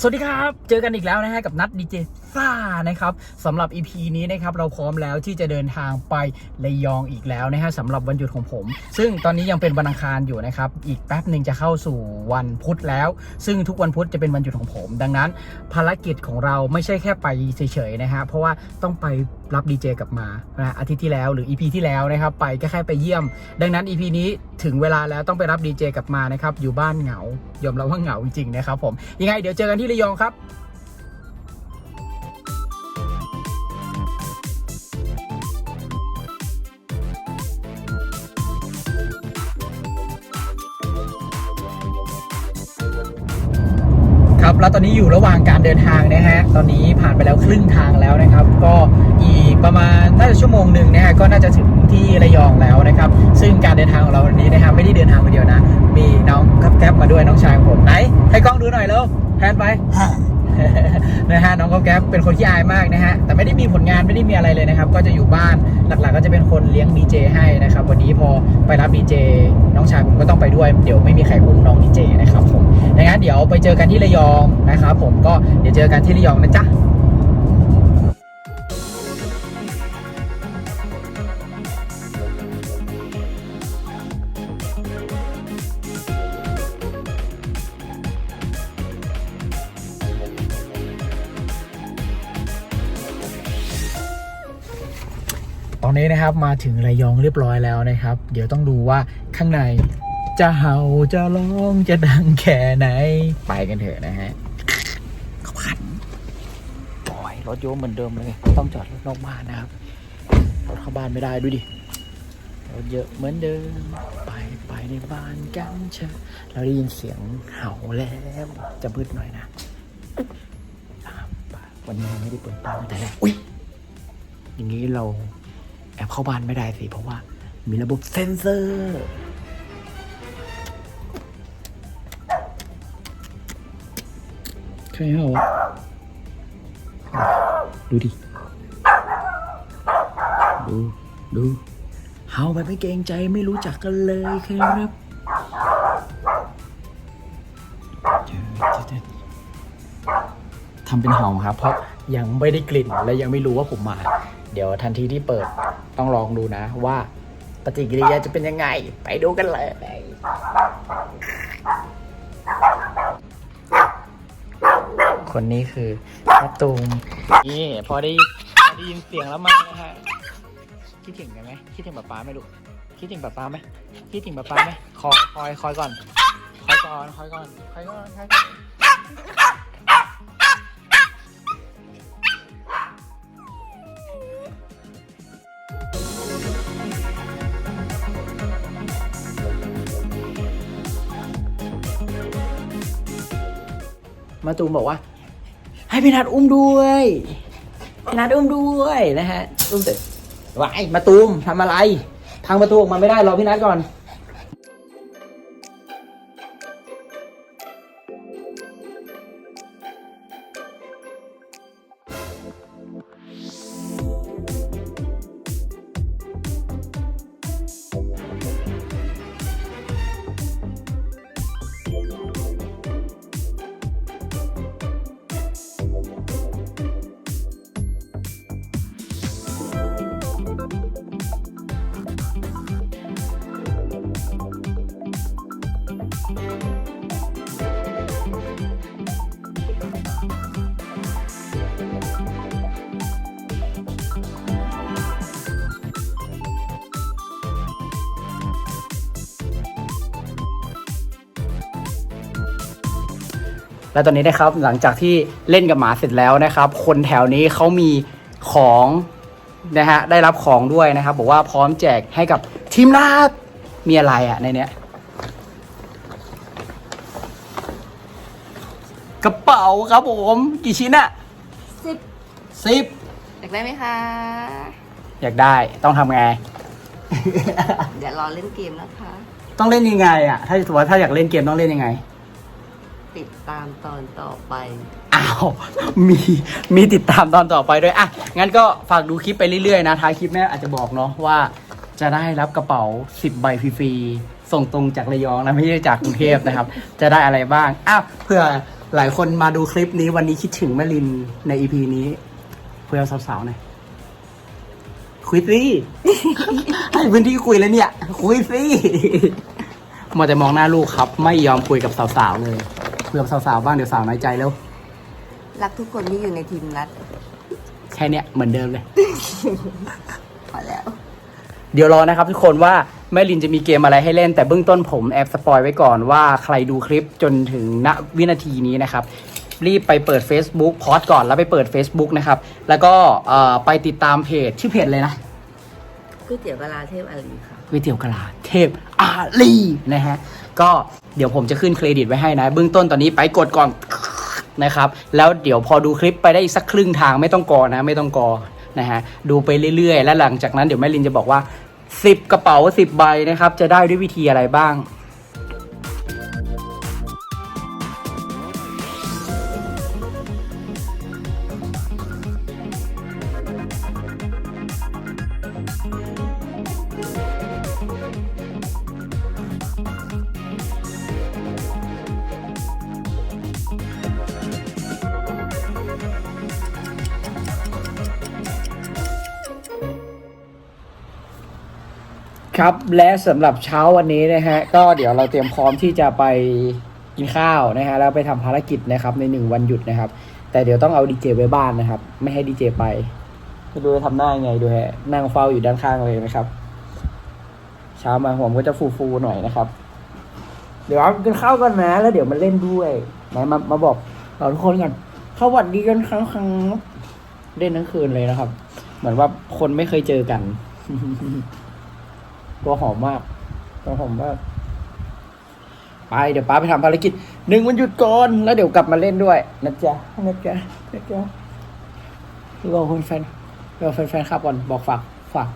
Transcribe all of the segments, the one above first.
สวัสดีครับ เจอกันอีกแล้วนะฮะกับนัดดีเจ ซ่านะครับสำหรับ EP นี้นะครับเราพร้อมแล้วที่จะเดินทางไประยองอีกแล้วนะฮะสำหรับวันหยุดของผม ซึ่งตอนนี้ยังเป็นวันอังคารอยู่นะครับอีกแป๊บหนึ่งจะเข้าสู่วันพุธแล้ว ซึ่งทุกวันพุธจะเป็นวันหยุดของผม ดังนั้น ภารกิจของเราไม่ใช่แค่ไปเฉยๆนะฮะเพราะว่าต้องไปรับดีเจกลับมานะอาทิตย์ที่แล้วหรือ EP ที่แล้วนะครับไปก็แค่ไปเยี่ยม ดังนั้น EP นี้ถึงเวลาแล้วต้องไปรับดีเจกลับมานะครับอยู่บ้านเหงายอมรับว่าเหงาจริงๆนะครับผมยังไงเดี๋ยวเจอกันที่ระยองครับ แล้วตอนนี้อยู่ระหว่างการเดินทางนะฮะตอนนี้ผ่านไปแล้วครึ่งทางแล้วนะครับ ก็อีกประมาณน่าจะชั่วโมงหนึ่งนะฮะก็น่าจะถึงที่ระยองแล้วนะครับ ซึ่งการเดินทางของเราวันนี้นะครับไม่ได้เดินทางคนเดียวนะ มีน้องกับแก๊ปมาด้วยน้องชายของผมไหนให้กล้องดูหน่อยแล้วแพนไป นะฮะน้องก๊อฟแก๊ปเป็นคนที่อายมากนะฮะแต่ไม่ได้มีผลงานไม่ได้มีอะไรเลยนะครับ ก็จะอยู่บ้านหลักๆ ก็จะเป็นคนเลี้ยงดีเจให้นะครับ วันนี้พอไปรับดีเจน้องชายผมก็ต้องไปด้วยเดี๋ยวไม่มีใครอุ้มน้องดีเจนะครับผมดังนั้นเดี๋ยวไปเจอกันที่ระยองนะครับผมก็เดี๋ยวเจอกันที่ระยองนะจ๊ะ อนนี้นะครับมาถึงระยองเรียบร้อยแล้วนะครับ เดี๋ยวต้องดูว่าข้างในจะเห่าจะร้องจะดังแค่ไหน ไปกันเถอะนะฮะเขาขันโอ้ยรถโยมเหมือนเดิมเลย ต้องจอดรถนอกบ้านนะครับรถเข้าบ้านไม่ได้ดูดิรถเยอะเหมือนเดิม ไปไปในบ้านกันเชอะเราได้ยินเสียงเห่าแล้วจะมืดหน่อยนะตามไปวันนี้เราไม่ได้เปิดตาตั้งแต่แรกอุ้ยอย่างนี้เรา แอบเข้าบ้านไม่ได้สิ เพราะว่ามีระบบเซ็นเซอร์ ใครเหรอดูดิ ดูดูเฮาแบบไม่เกรงใจไม่รู้จักกันเลยครับทำเป็นเห่าครับ เพราะยังไม่ได้กลิ่นและยังไม่รู้ว่าผมมา เดี๋ยวทันทีที่เปิดต้องลองดูนะว่าปฏิกิริยาจะเป็นยังไง ไปดูกันเลย คนนี้คือแม่ตูมนี่พอได้พอได้ยินเสียงแล้วมานะฮะคิดถึงกันไหมคิดถึงป๊าป๊าไหมลูกคิดถึงป๊าป๊าไหมคิดถึงป๊าป๊าไหมคอยคอยคอยก่อนคอยก่อนคอยก่อนคอยก่อน มาตูมบอกว่า ให้พี่นัดอุ้มด้วยพี่นัดอุ้มด้วยนะฮะอุ้มเสร็จว้ายมาตูมทำอะไร พังประตูออกมาไม่ได้รอพี่นัดก่อน และตอนนี้นะครับหลังจากที่เล่นกับหมาเสร็จแล้วนะครับ คนแถวนี้เขามีของนะฮะได้รับของด้วยนะครับ บอกว่าพร้อมแจกให้กับทีมลาบมีอะไรอะในเนี้ยกระเป๋าครับผมกี่ชิ้นอะสิบสิบอยากได้ไหมคะ อยากได้ต้องทำไง เดี๋ยวรอเล่นเกมนะคะ ต้องเล่นยังไงอะถ้าสมมติว่าถ้าอยากเล่นเกมต้องเล่นยังไง ติดตามตอนต่อไป อ้าว มีมีติดตามตอนต่อไปด้วย อะ งั้นก็ฝากดูคลิปไปเรื่อยๆนะ ท้ายคลิปแม่อาจจะบอกเนาะว่าจะได้รับกระเป๋า 10 ใบฟรีๆ ส่งตรงจากระยองนะ ไม่ใช่จากกรุงเทพนะครับ จะได้อะไรบ้าง อ้าว เผื่อหลายคนมาดูคลิปนี้วันนี้คิดถึงแม่ลินในอีพีนี้คุยกับสาวๆหน่อยคุยสิ ให้พื้นที่คุยแล้วเนี่ย คุยสิมัวแต่มองหน้าลูกครับ ไม่ยอมคุยกับสาวๆเลย คุยกับสาวๆบ้างเดี๋ยวสาวน้อยใจแล้ว รักทุกคนที่อยู่ในทีมนัดแค่เนี้ยเหมือนเดิมเลย พอแล้ว เดี๋ยวรอนะครับทุกคนว่าแม่ลินจะมีเกมอะไรให้เล่น แต่เบื้องต้นผมแอบสปอยไว้ก่อนว่าใครดูคลิปจนถึงณวินาทีนี้นะครับ รีบไปเปิด Facebook พอดก่อนแล้วไปเปิด Facebook นะครับ แล้วก็เอ่อไปติดตามเพจชื่อเพจเลยนะ ก๋วยเตี๋ยวกะลาเทพอารีค่ะ ก๋วยเตี๋ยวกะลาเทพอาลีนะฮะ ก็เดี๋ยวผมจะขึ้นเครดิตไว้ให้นะเบื้องต้นตอนนี้ไปกดก่อนนะครับแล้วเดี๋ยวพอดูคลิปไปได้อีกสักครึ่งทางไม่ต้องกอนะ ไม่ต้องกอนะฮะดูไปเรื่อยๆ และหลังจากนั้นเดี๋ยวแม่ลินจะบอกว่า 10 กระเป๋า 10 ใบนะครับ จะได้ด้วยวิธีอะไรบ้าง ครับและสำหรับเช้าวันนี้นะฮะก็เดี๋ยวเราเตรียมพร้อมที่จะไปกินข้าวนะฮะแล้วไปทำภารกิจนะครับในหนึ่งวันหยุดนะครับ แต่เดี๋ยวต้องเอาดีเจไว้บ้านนะครับ ไม่ให้ดีเจไปไม่รู้จะทำหน้ายังไงดูฮะนั่งเฝ้าอยู่ด้านข้างเลยนะครับ เช้ามาผมก็จะฟูๆหน่อยนะครับ เดี๋ยวเอากินข้าวกันนะ แล้วเดี๋ยวมาเล่นด้วยไหนมามาบอกเราทุกคนกันสวัสดีกันครั้งครั้งเล่นทั้งคืนเลยนะครับ เหมือนว่าคนไม่เคยเจอกัน ตัวหอมมาก ตัวหอมมาก ไปเดี๋ยวป้าไปทำภารกิจหนึ่งวันหยุดก่อน แล้วเดี๋ยวกลับมาเล่นด้วยนะจ๊ะนะจ๊ะนะจ๊ะรอคนแฟนรอแฟนๆครับก่อนบอกฝากฝาก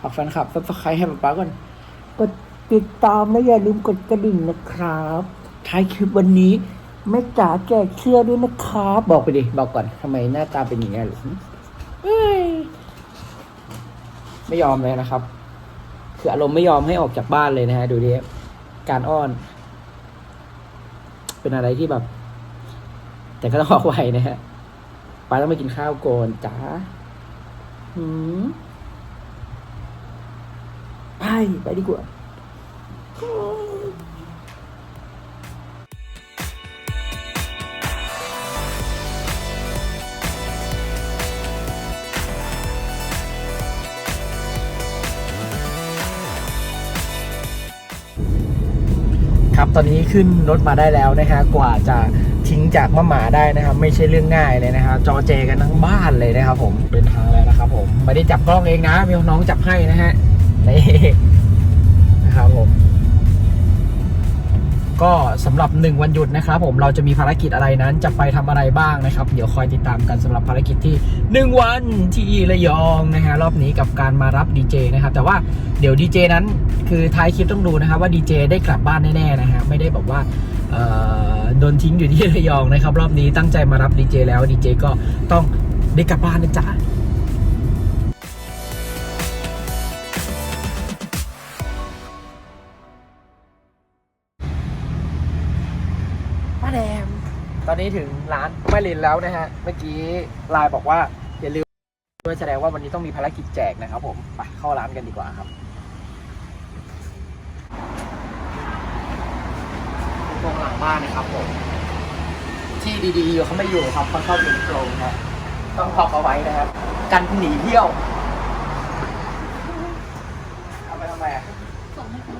ฝากแฟนคลับซับสไครต์ให้ป้าป้าก่อนกดติดตามและอย่าลืมกดกระดิ่งนะครับท้ายคลิปวันนี้แม่จ๋าแจกเสื้อด้วยนะครับ บอกไปดิ บอกก่อนทำไมหน้าตาเป็นอย่างนี้หรือเฮ้ยไม่ยอมเลยนะครับ คืออารมณ์ไม่ยอมให้ออกจากบ้านเลยนะฮะ ดูดิการอ้อน เป็นอะไรที่แบบ แต่ก็ต้องออกไวนะฮะไปต้องไปกินข้าวก่อนจ้าหืมไป ไปดีกว่า ตอนนี้ขึ้นรถมาได้แล้วนะฮะกว่าจะทิ้งจากมะหมาได้นะครับ ไม่ใช่เรื่องง่ายเลยนะฮะจอเจกันทั้งบ้านเลยนะครับผมเป็นทางแล้วนะครับผมไม่ได้จับกล้องเองนะมีน้องจับให้นะฮะนี่ ก็สำหรับหนึ่งวันหยุดนะครับผมเราจะมีภารกิจอะไรนั้นจะไปทำอะไรบ้างนะครับ เดี๋ยวคอยติดตามกันสำหรับภารกิจที่หนึ่งวันที่ระยองนะฮะรอบนี้กับการมารับดีเจนะครับแต่ว่าเดี๋ยวดีเจนั้นคือท้ายคลิปต้องดูนะครับว่าดีเจได้กลับบ้านแน่ๆนะฮะไม่ได้แบบว่าโดนทิ้งอยู่ที่ระยองนะครับ รอบนี้ตั้งใจมารับดีเจแล้วดีเจก็ต้องได้กลับบ้านนะจ๊ะ นนี้ถึงร้านแม่ลินแล้วนะฮะ เมื่อกี้ไลน์บอกว่าอย่าลืมด้วยแสดงว่าวันนี้ต้องมีภารกิจแจกนะครับผมไปเข้าร้านกันดีกว่าครับตรงหลังบ้านนะครับผม ที่ดีๆเขาไม่อยู่ครับเขาชอบอยู่ในกรงครับต้องพอกเอาไว้นะครับกันหนีเที่ยวเอาไปทำไมอะส่งให้เขา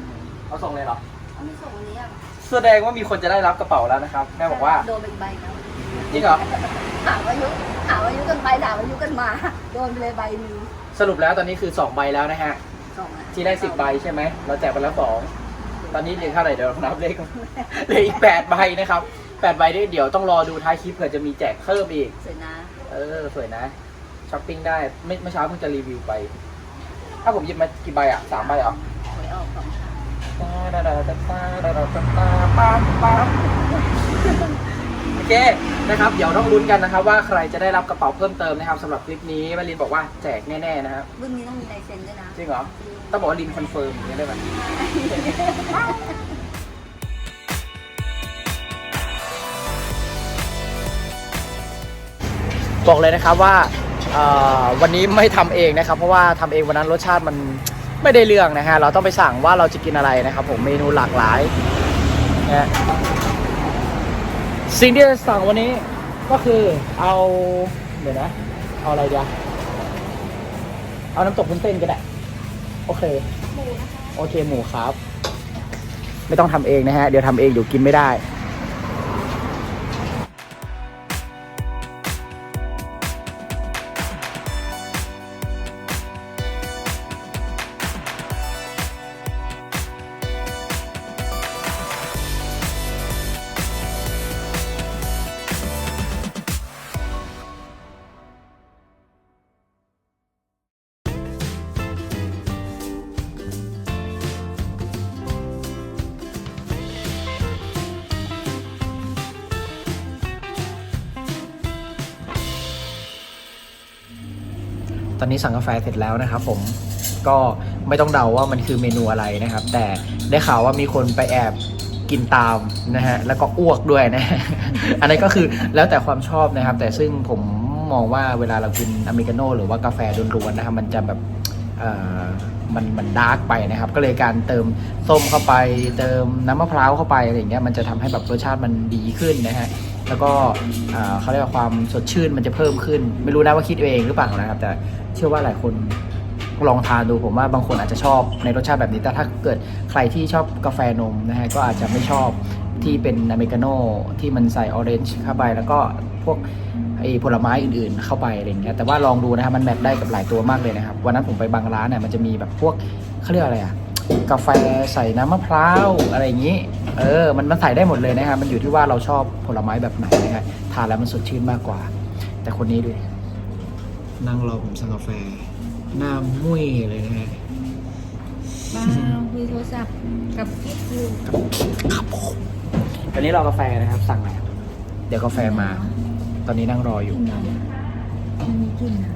เอาส่งเลยเหรอเขาไม่ส่งวันนี้อะ แสดงว่ามีคนจะได้รับกระเป๋าแล้วนะครับ แม่บอกว่าโดนเป็นใบแล้วจริงเหรอถามอายุถามอายุกันไปถามอายุกันมา โดนไปเลยใบหนึงสรุปแล้วตอนนี้คือ 2 ใบแล้วนะฮะส่งอะที่ได้10ใบใช่ไหม เราแจกไปแล้ว2ตอนนี้เหลือเท่าไหร่เดี๋ยวนับเลขเหลืออีก8ใบนะครับ8ใบนี่เดี๋ยวต้องรอดูท้ายคลิปเผื่อจะมีแจกเพิ่มอีก สวยนะเออสวยนะช้อปปิ้งได้ไม่เมื่อเช้าเพิ่งจะรีวิวไป ถ้าผมหยิบมากี่ใบอะสามใบเหรอหวยออกสองชั้น โอเคนะครับ เดี๋ยวต้องลุ้นกันนะครับ ว่าใครจะได้รับกระเป๋าเพิ่มเติมนะครับสำหรับคลิปนี้แม่ลินบอกว่าแจกแน่ๆนะครับรุ่นนี้ต้องมีลายเซ็นด้วยนะ จริงเหรอ ต้องบอกว่าลินคอนเฟิร์มอย่างนี้ได้ไหมบอกเลยนะครับว่าเอ่อวันนี้ไม่ทำเองนะครับ เพราะว่าทำเองวันนั้นรสชาติมัน ไม่ได้เรื่องนะฮะ เราต้องไปสั่งว่าเราจะกินอะไรนะครับผมเมนูหลากหลายนะฮะสิ่งที่จะสั่งวันนี้ก็คือเอาเดี๋ยวนะ เอาอะไรดีอะเอาน้ำตกวุ้นเส้นก็ได้ โอเคโอเคหมูครับ ไม่ต้องทำเองนะฮะ เดี๋ยวทำเองเดี๋ยวกินไม่ได้ อนนี้สั่งกาแฟเสร็จแล้วนะครับผมก็ไม่ต้องเดาว่ามันคือเมนูอะไรนะครับ แต่ได้ข่าวว่ามีคนไปแอบกินตามนะฮะแล้วก็อ้วกด้วยนะ อันนี้ก็คือแล้วแต่ความชอบนะครับ แต่ซึ่งผมมองว่าเวลาเรากินอเมริกาโน่หรือว่ากาแฟล้วนๆนะครับมันจะแบบเอ่อมันมันดาร์กไปนะครับ ก็เลยการเติมส้มเข้าไป เติมน้ำมะพร้าวเข้าไปอะไรอย่างเงี้ยมันจะทำให้แบบรสชาติมันดีขึ้นนะฮะ แล้วก็เขาเรียกว่าความสดชื่นมันจะเพิ่มขึ้น ไม่รู้นะว่าคิดเองหรือเปล่านะครับ แต่เชื่อว่าหลายคนลองทานดูผมว่าบางคนอาจจะชอบในรสชาติแบบนี้ แต่ถ้าเกิดใครที่ชอบกาแฟนมนะฮะก็อาจจะไม่ชอบที่เป็นอเมริกาโน่ที่มันใส่ออเรนจ์เข้าไป แล้วก็พวกไอ้ผลไม้อื่นๆเข้าไปอะไรเงี้ยแต่ว่าลองดูนะครับมันแมทได้กับหลายตัวมากเลยนะครับวันนั้นผมไปบางร้านเนี่ยมันจะมีแบบพวกเขาเรียกอะไรอะ กาแฟใส่น้ำมะพร้าวอะไรอย่างนี้ เออ มันมันใส่ได้หมดเลยนะครับมันอยู่ที่ว่าเราชอบผลไม้แบบไหนนะครับทานแล้วมันสดชื่นมากกว่า แต่คนนี้ดูดินั่งรอผมสั่งกาแฟ หน้ามุ้ยเลยนะฮะมาคุยโทรศัพท์กับพี่ครูครับผมตอนนี้รอกาแฟนะครับ สั่งแล้วเดี๋ยวกาแฟมา ตอนนี้นั่งรออยู่กินน้ำมันมีกลินนะ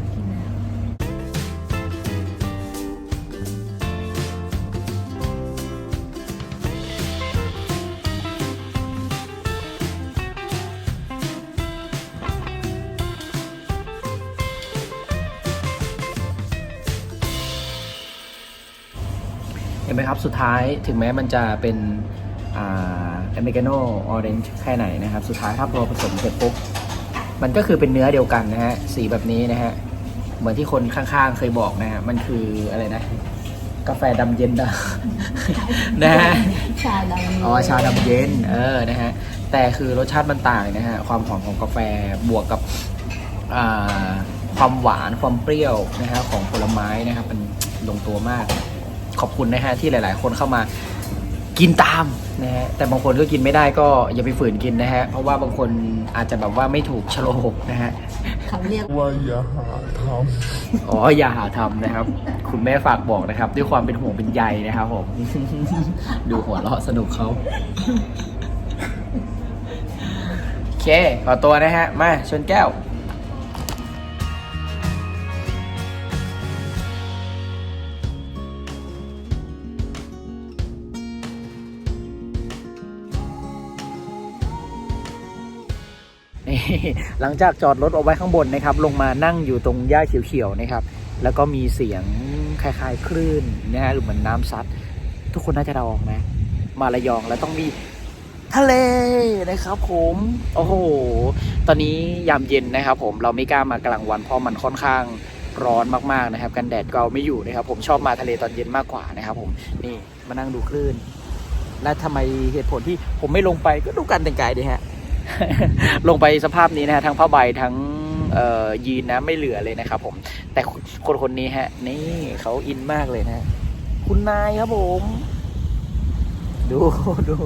สุดท้ายถึงแม้มันจะเป็นอ่าอเมริกาโน่ออเรนจ์แค่ไหนนะครับ สุดท้ายถ้าพอผสมเสร็จปุ๊บ มันก็คือเป็นเนื้อเดียวกันนะฮะ สีแบบนี้นะฮะ เหมือนที่คนข้างๆเคยบอกนะฮะ มันคืออะไรนะ กาแฟดำเย็นนะนะฮะชาดำอ๋อชาดำเย็น เออ นะฮะ แต่คือรสชาติมันต่างนะฮะ ความหอมของกาแฟบวกกับอ่าความหวานความเปรี้ยวนะฮะของผลไม้นะครับ มันลงตัวมาก ขอบคุณนะฮะที่หลาย ๆ คนเข้ามากินตามนะฮะแต่บางคนก็กินไม่ได้ก็อย่าไปฝืนกินนะฮะ เพราะว่าบางคนอาจจะแบบว่าไม่ถูกชะโลกนะฮะเขาเรียกว่าอย่าหาทอ๋ออย่าหาทำนะครับ คุณแม่ฝากบอกนะครับ ด้วยความเป็นห่วงเป็นใยนะครับผม ดูหัวเราะสนุกเขาโอเค ขอตัวนะฮะ มาชนแก้ว หลังจากจอดรถเอาไว้ข้างบนนะครับ ลงมานั่งอยู่ตรงหญ้าเขียวๆนะครับ แล้วก็มีเสียงคล้ายๆคลื่นนะฮะหรือเหมือนน้ำซัด ทุกคนน่าจะเดาออกไหมมาระยองแล้วต้องมีทะเลนะครับผมโอ้โหตอนนี้ยามเย็นนะครับ ผมเราไม่กล้ามากลางวันเพราะมันค่อนข้างร้อนมากๆนะครับ กันแดดก็เอาไม่อยู่นะครับ ผมชอบมาทะเลตอนเย็นมากกว่านะครับ ผมนี่มานั่งดูคลื่นและทำไมเหตุผลที่ผมไม่ลงไปก็ดูการแต่งกายดีฮะ ลงไปสภาพนี้นะฮะทั้งผ้าใบทั้งยีนนะไม่เหลือเลยนะครับผม แต่คนคนนี้ฮะ นี่เขาอินมากเลยนะ คุณนายครับผม ดูดู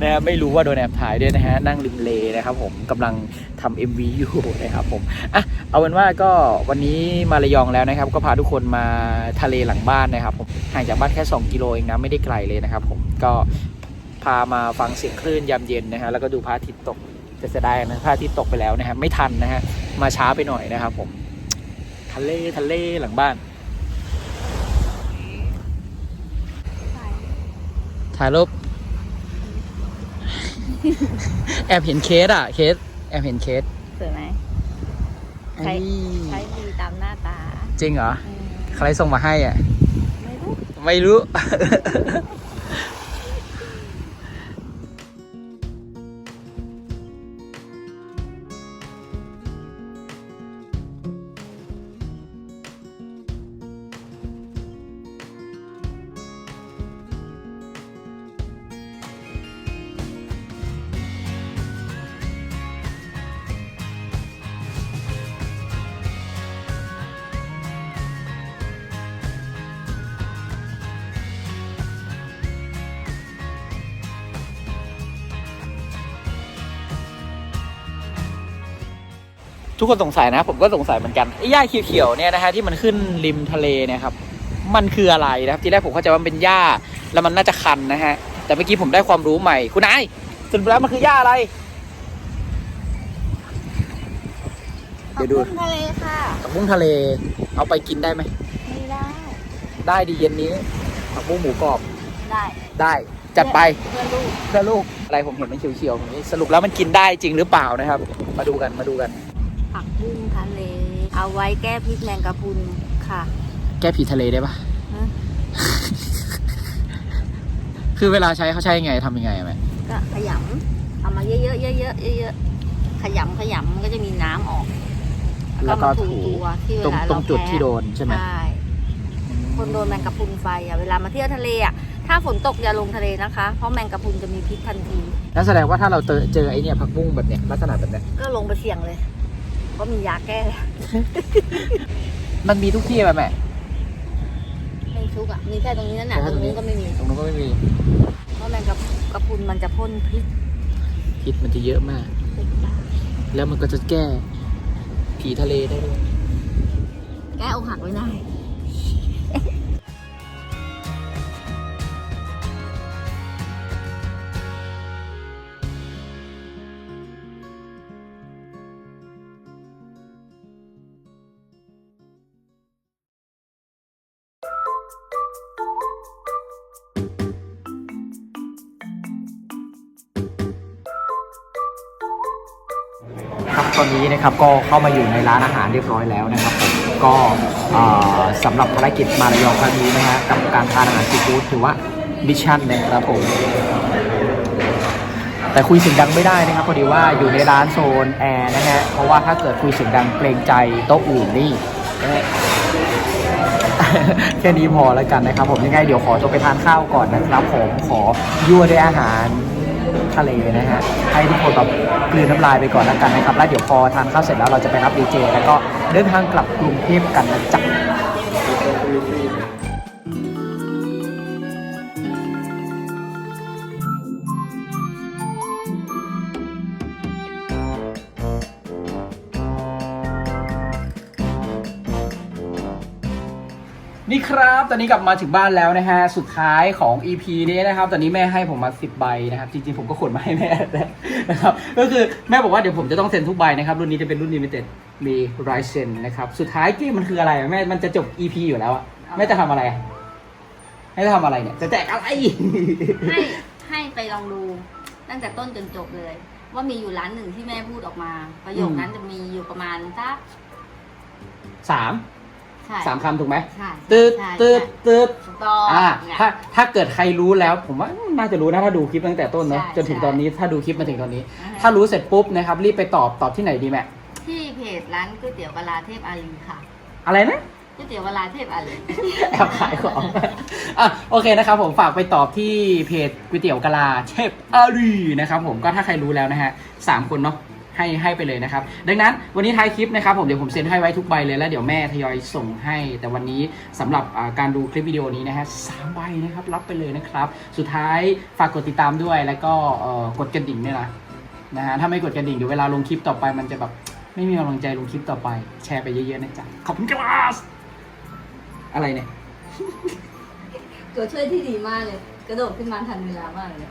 นะฮะไม่รู้ว่าโดนแอบถ่ายด้วยนะฮะ นั่งริมเลนะครับผมกำลังทำ MV อยู่นะครับผมอะเอาเป็นว่าก็วันนี้มาระยองแล้วนะครับ ก็พาทุกคนมาทะเลหลังบ้านนะครับผมห่างจากบ้านแค่ 2 กิโลเองนะไม่ได้ไกลเลยนะครับผมก็ พามาฟังเสียงคลื่นยามเย็นนะฮะแล้วก็ดูพระอาทิตย์ตกแต่เสียดายนะพระอาทิตย์ตกไปแล้วนะฮะไม่ทันนะฮะมาช้าไปหน่อยนะครับผมทะเลทะเลหลังบ้าน ถ่ายรูปแอบเห็นเคสอะ เคส แอบเห็นเคสสวยไหมใช้ไอ้ใช้ดีตามหน้าตา จริงเหรออืมใครส่งมาให้อะ ไม่รู้ ไม่รู้ กคนสงสัยนะ ผมก็สงสัยเหมือนกันไอ้หญ้าเขียวๆเนี่ยนะฮะที่มันขึ้นริมทะเลเนี่ยครับมันคืออะไรนะครับทีแรกผมเข้าใจว่ามันเป็นหญ้าแล้วมันน่าจะคันนะฮะแต่เมื่อกี้ผมได้ความรู้ใหม่ คุณนายสรุปแล้วมันคือหญ้าอะไร เดี๋ยวดูขอบคุณทะเลค่ะผักบุ้งทะเล เอาไปกินได้ไหม ไม่ได้ ได้ดีเย็นนี้ผักบุ้งหมูกรอบได้ได้จัดไปเพื่อนลูกเพื่อลูกอะไรผมเห็นมันเขียวๆอย่างนี้สรุปแล้วมันกินได้จริงหรือเปล่านะครับ มาดูกันมาดูกัน ผักบุ้งทะเล เอาไว้แก้พิษแมงกะพรุนค่ะ แก้ผีทะเลได้ปะฮะ คือเวลาใช้เขาใช้ยังไงทำยังไงอะแม่ก็ขยำเอามาเยอะๆเยอะๆเยอะๆขยำขยำมันก็จะมีน้ำออกแล้วก็มาถูตัวที่เวตรงลาตรงจุดที่โดนใช่ไหม ใช่คนโดนแมงกะพรุนไฟอะเวลามาเที่ยวทะเลอะถ้าฝนตกอย่าลงทะเลนะคะ เพราะแมงกะพรุนจะมีพิษทันที นั่นแสดงว่าถ้าเราเจอเจอไอเนี่ยผักบุ้งแบบเนี้ยลักษณะแบบเนี้ยก็ลงไปเสี่ยงเลย เพราะมียาแก้ มันมีทุกที่ไหมแม่ไม่ทุกอะ มีแค่ตรงนี้นั่นแหละแค่ตตรรงงนี้นี้นก็ไม่มี ตรงนู้นก็ไม่มี เพราะแมงกะกะพรุนมันจะพ่นพิษ พิษมันจะเยอะมาก แล้วมันก็จะแก้ผีทะเลได้ด้วย แก้อกหักไว้ได้ ตอนนี้นะครับก็เข้ามาอยู่ในร้านอาหารเรียบร้อยแล้วนะครับผมก็สำหรับภารกิจมาระยองครั้งนี้นะฮะกับการทานอาหารซีฟู้ดถือว่ามิชชั่นนะครับผมแต่คุยเสียงดังไม่ได้นะครับพอดีว่าอยู่ในร้านโซนแอร์นะฮะเพราะว่าถ้าเกิดคุยเสียงดังเกรงใจโต๊ะอื่นนี่แค่นี้พอแล้วกันนะครับผมยังไงเดี๋ยวขอตัวไปทานข้าวก่อนนะครับผมขอยั่วด้วยอาหาร ทะเลนะฮะให้ทุกคนแบบกลืนน้ำลายไปก่อนแล้วกันนะครับแล้วเดี๋ยวพอทานข้าวเสร็จแล้วเราจะไปรับดีเจแล้วก็เดินทางกลับกรุงเทพกันนะจ๊ะ ครับ ตอนนี้กลับมาถึงบ้านแล้วนะฮะ สุดท้ายของ EP นี้นะครับ ตอนนี้แม่ให้ผมมา 10 ใบนะครับ จริงๆ ผมก็ขนมาให้แม่แล้วนะครับ ก็คือแม่บอกว่าเดี๋ยวผมจะต้องเซ็นทุกใบนะครับ รุ่นนี้จะเป็นรุ่น limited มีรายเซ็นนะครับ สุดท้ายเกมมันคืออะไรอะแม่ มันจะจบ EP อยู่แล้วอะแม่จะทำอะไรอะให้จะทำอะไรเนี่ย จะแจกอะไร ให้ให้ไปลองดูตั้งแต่ต้นจนจบเลย ว่ามีอยู่ร้านหนึ่งที่แม่พูดออกมา ประโยคนั้นจะมีอยู่ประมาณสักสาม ใช่ สามคำถูกไหมใช่ตืดใช่ตืดใช่ตืดถูกต้องอ่าเนี่ย ถ้าถ้าเกิดใครรู้แล้ว ผมว่าน่าจะรู้นะถ้าดูคลิปตั้งแต่ต้นเนาะใช่จนถึงใช่ ตอนนี้ถ้าดูคลิปมาถึงตอนนี้ อ่าฮะถ้ารู้เสร็จปุ๊บนะครับรีบไปตอบตอบที่ไหนดีแม่ที่เพจร้านก๋วยเตี๋ยวกะลาเทพอารีค่ะอะไรนะ ก๋วยเตี๋ยวกะลาเทพอารี แอบขายของอะโอเคนะครับผมฝากไปตอบที่เพจก๋วยเตี๋ยวกะลาเชฟอารีนะครับผมก็ถ้าใครรู้แล้วนะฮะสามคนเนาะ ให้ให้ไปเลยนะครับ ดังนั้นวันนี้ท้ายคลิปนะครับผมเดี๋ยวผมเซ็นให้ไว้ทุกใบเลยแล้วเดี๋ยวแม่ทยอยส่งให้ แต่วันนี้สำหรับการดูคลิปวิดีโอนี้นะฮะสามใบนะครับรับไปเลยนะครับ สุดท้ายฝากกดติดตามด้วยแล้วก็กดกระดิ่งด้วยนะนะฮะถ้าไม่กดกระดิ่งเดี๋ยวเวลาลงคลิปต่อไป มันจะแบบไม่มีกำลังใจลงคลิปต่อไป แชร์ไปเยอะๆนะจ๊ะขอบคุณครับอะไรเนี่ยตัวช่วยที่ดีมากเลย กระโดดขึ้นมาทันเวลามากเลย